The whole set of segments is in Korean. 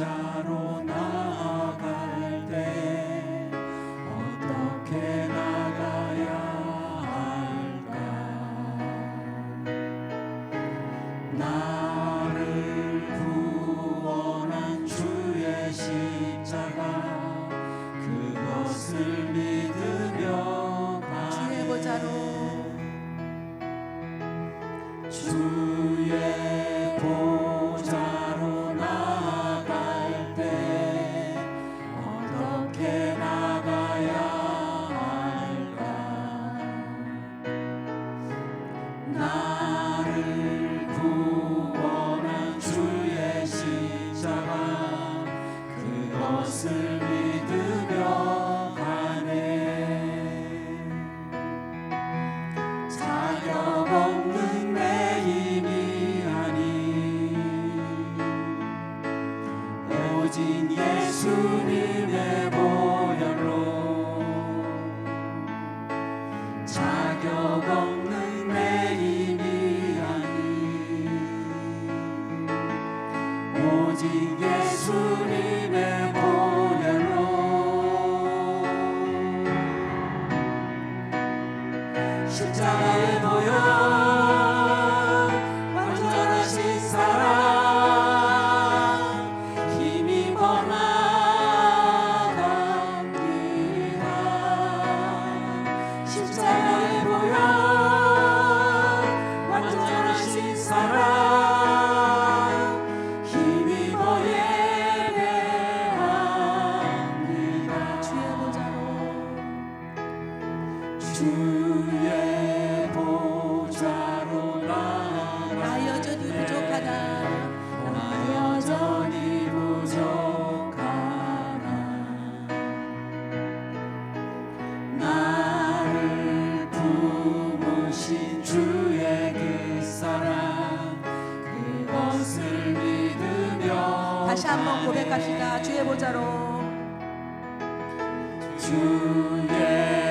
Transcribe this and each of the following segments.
Sharon. 다시 한번 고백합시다. 주의 보자로 주의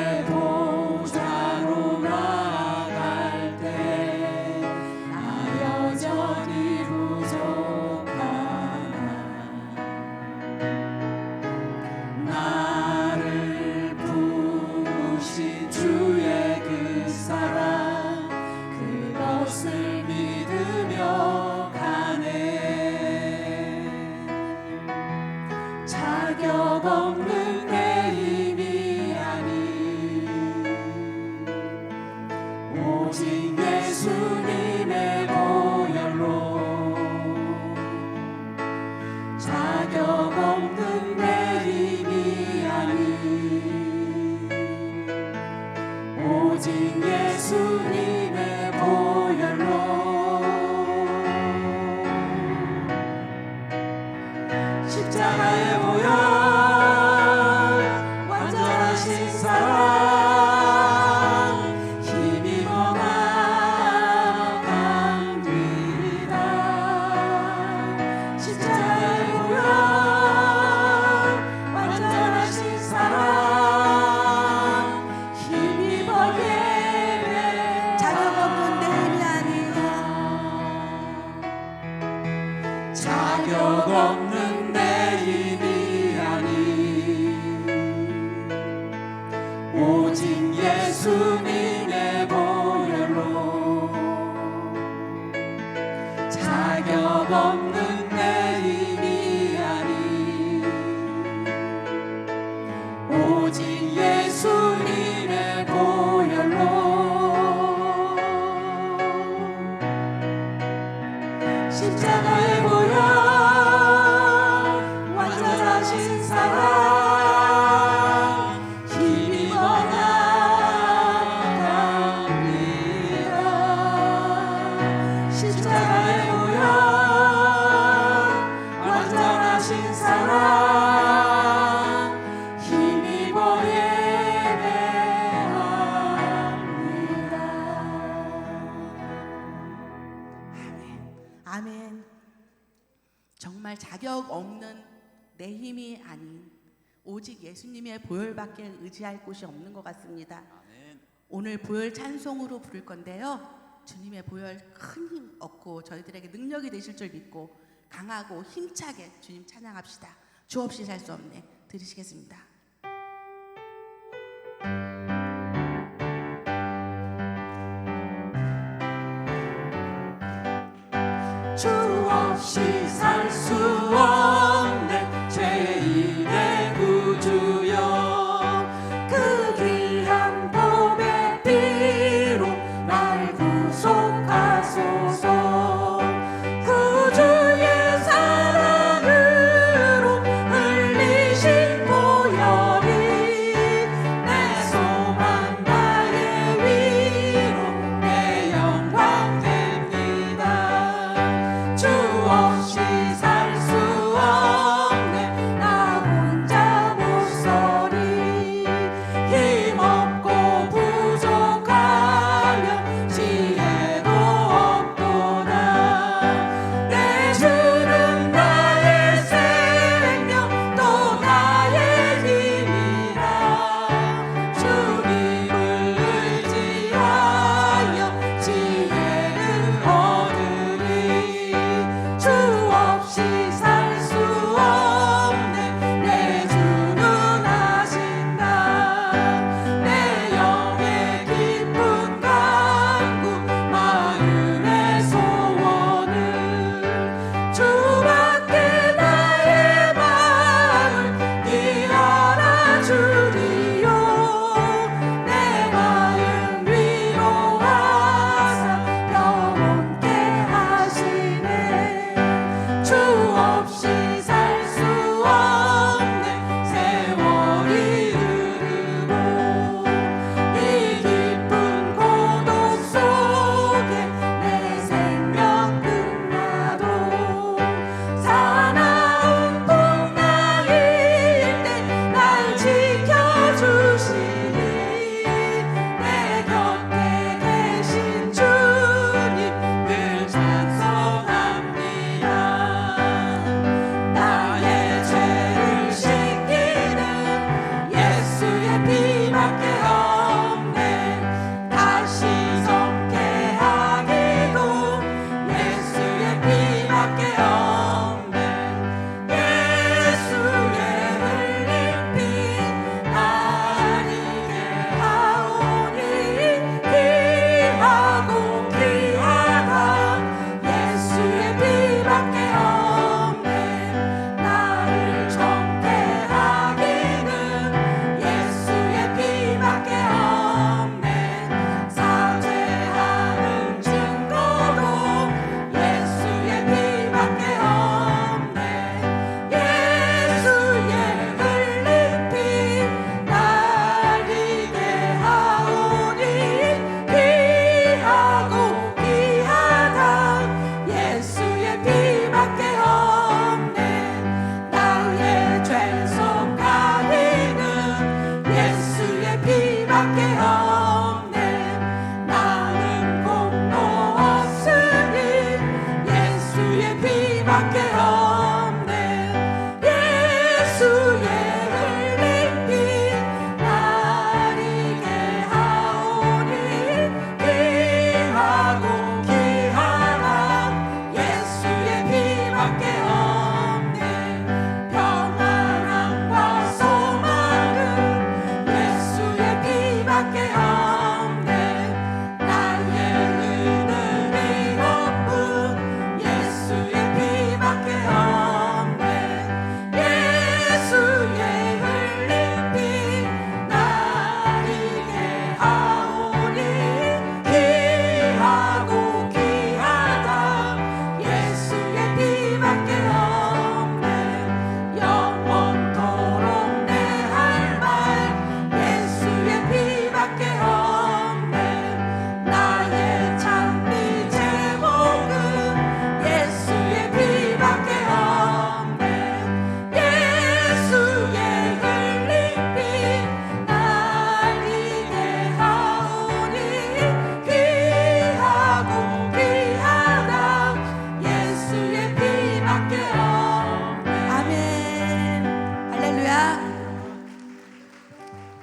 정말 자격 없는 내 힘이 아닌 오직 예수님의 보혈밖에 의지할 곳이 없는 것 같습니다. 오늘 보혈 찬송으로 부를 건데요. 주님의 보혈 큰 힘 얻고 저희들에게 능력이 되실 줄 믿고 강하고 힘차게 주님 찬양합시다. 주 없이 살 수 없네. 들으시겠습니다.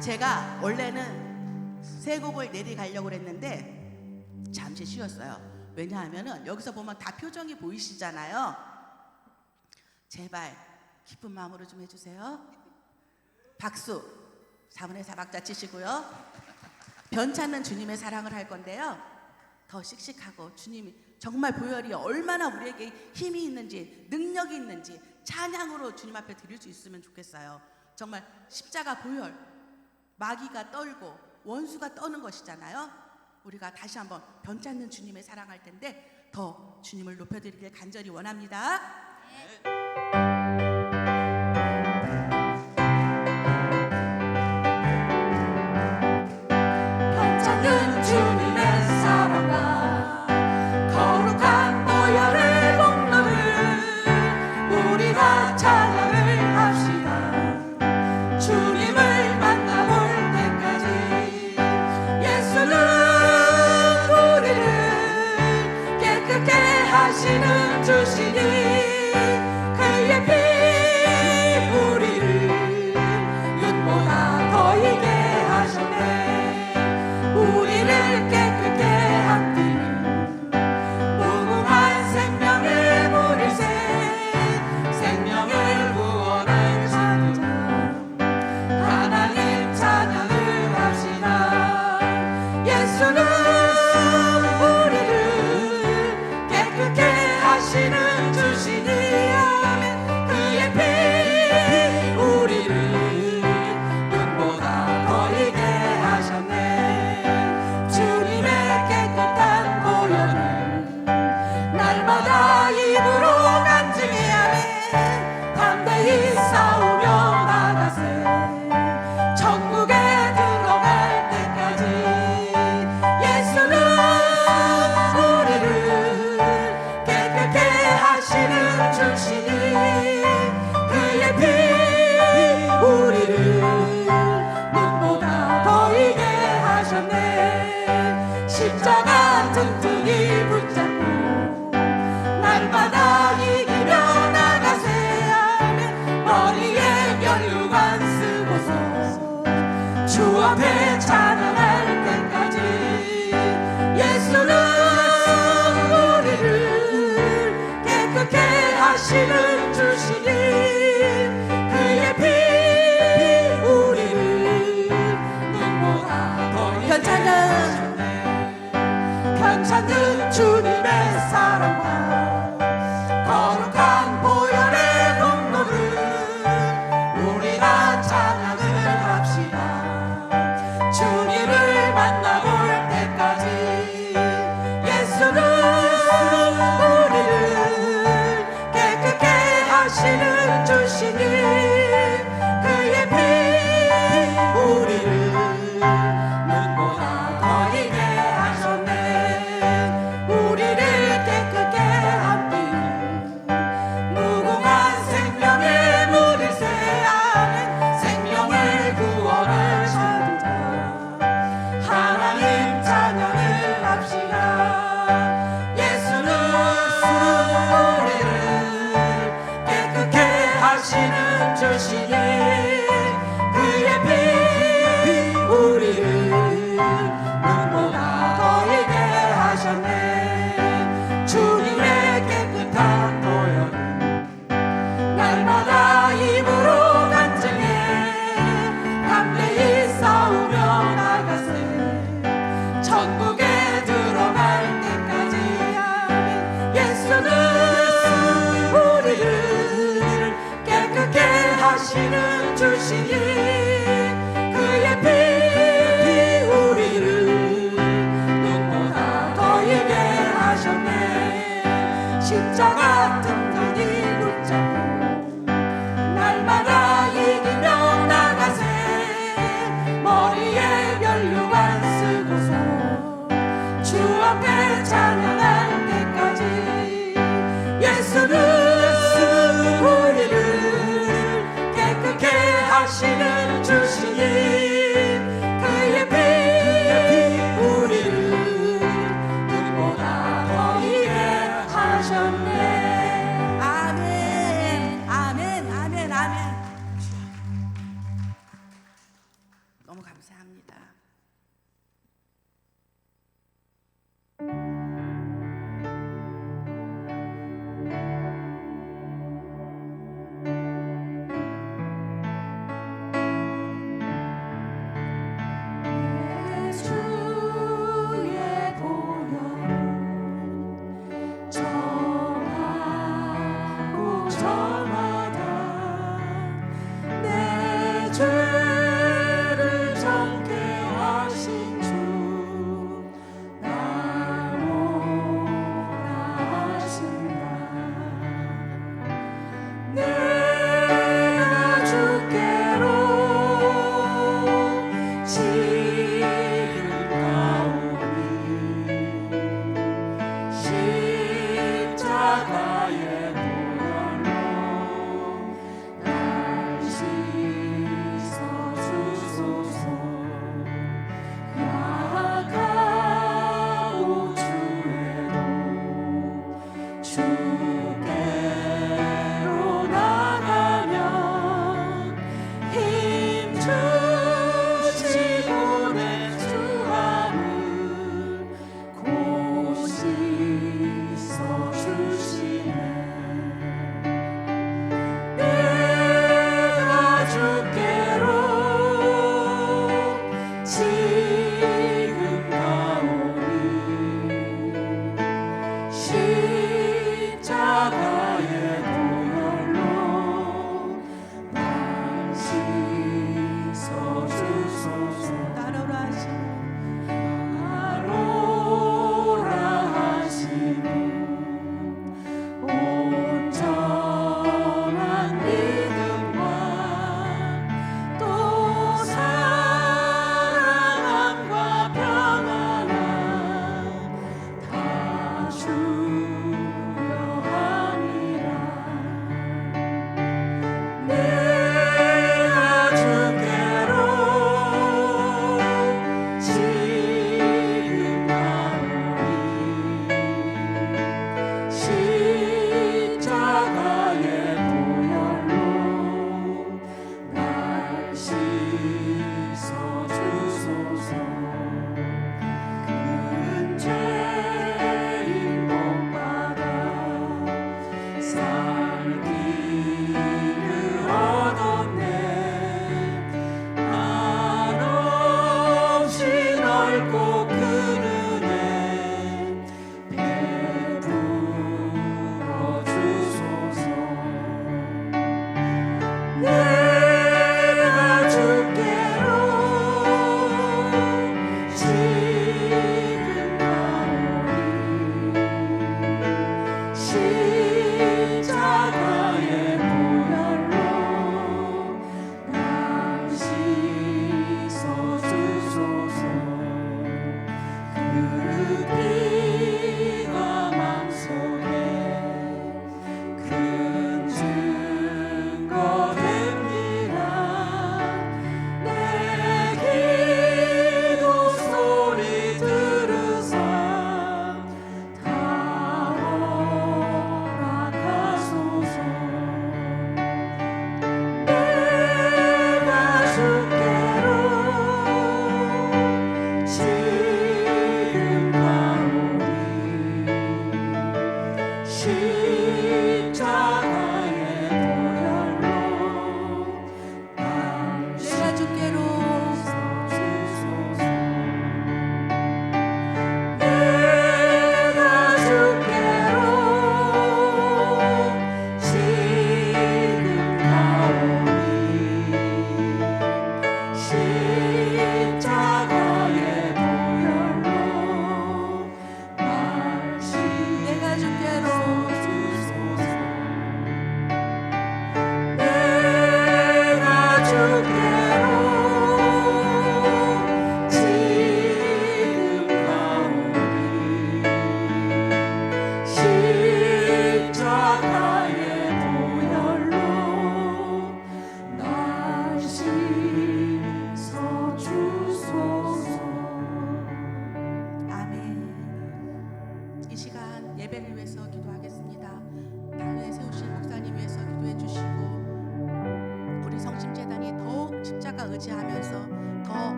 제가 원래는 세 곡을 내리가려고 했는데 잠시 쉬었어요. 왜냐하면 여기서 보면 다 표정이 보이시잖아요. 제발 기쁜 마음으로 좀 해주세요. 박수 4분의 4박자 치시고요. 변찮은 주님의 사랑을 할 건데요. 더 씩씩하고 주님이 정말 보혈이 얼마나 우리에게 힘이 있는지 능력이 있는지 찬양으로 주님 앞에 드릴 수 있으면 좋겠어요. 정말 십자가 보혈 마귀가 떨고 원수가 떠는 것이잖아요. 우리가 다시 한번 변치 않는 주님을 사랑할 텐데 더 주님을 높여드리길 간절히 원합니다. 네. mercy day. 자신을 주시니 그의 피 우리를 넘어가더니 괜찮은 괜찮은 주님의 사랑과 다시는 주시니